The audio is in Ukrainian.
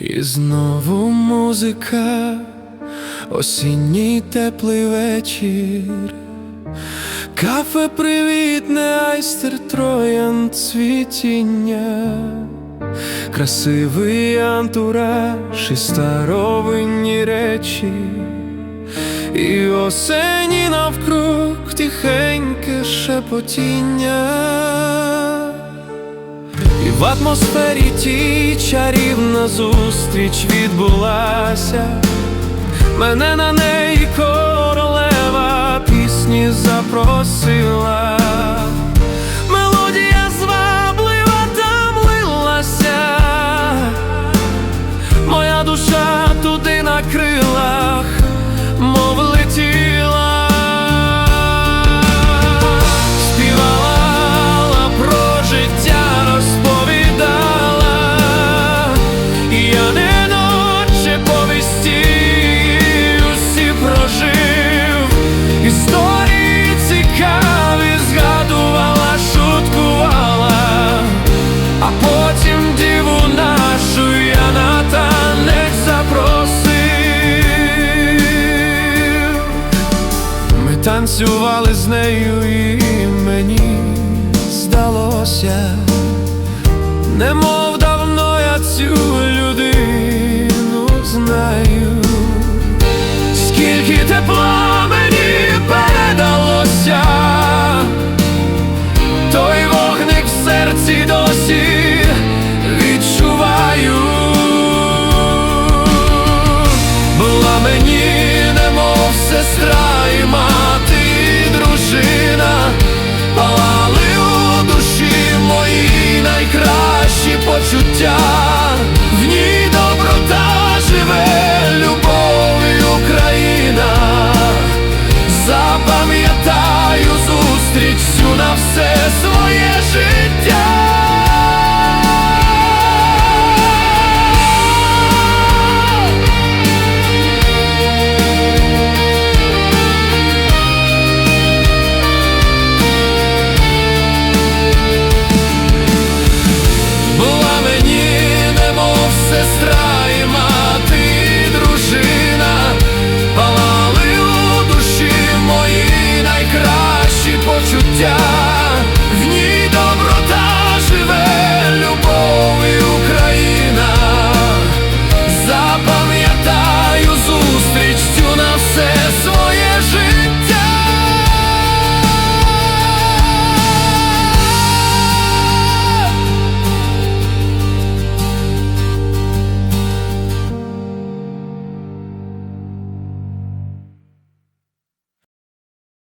І знову музика, осінній теплий вечір, кафе привітне, айстер троян цвітіння, красивий антураж і старовинні речі, і осені навкруг тихеньке шепотіння. В атмосфері тій чарівна зустріч відбулася, мене на неї королева пісні запросила. Танцювали з нею, і мені здалося, немов давно я цю людину знаю, скільки тепла мені передалося, той вогник в серці досі відчуваю, була мені немов сестра. estrada.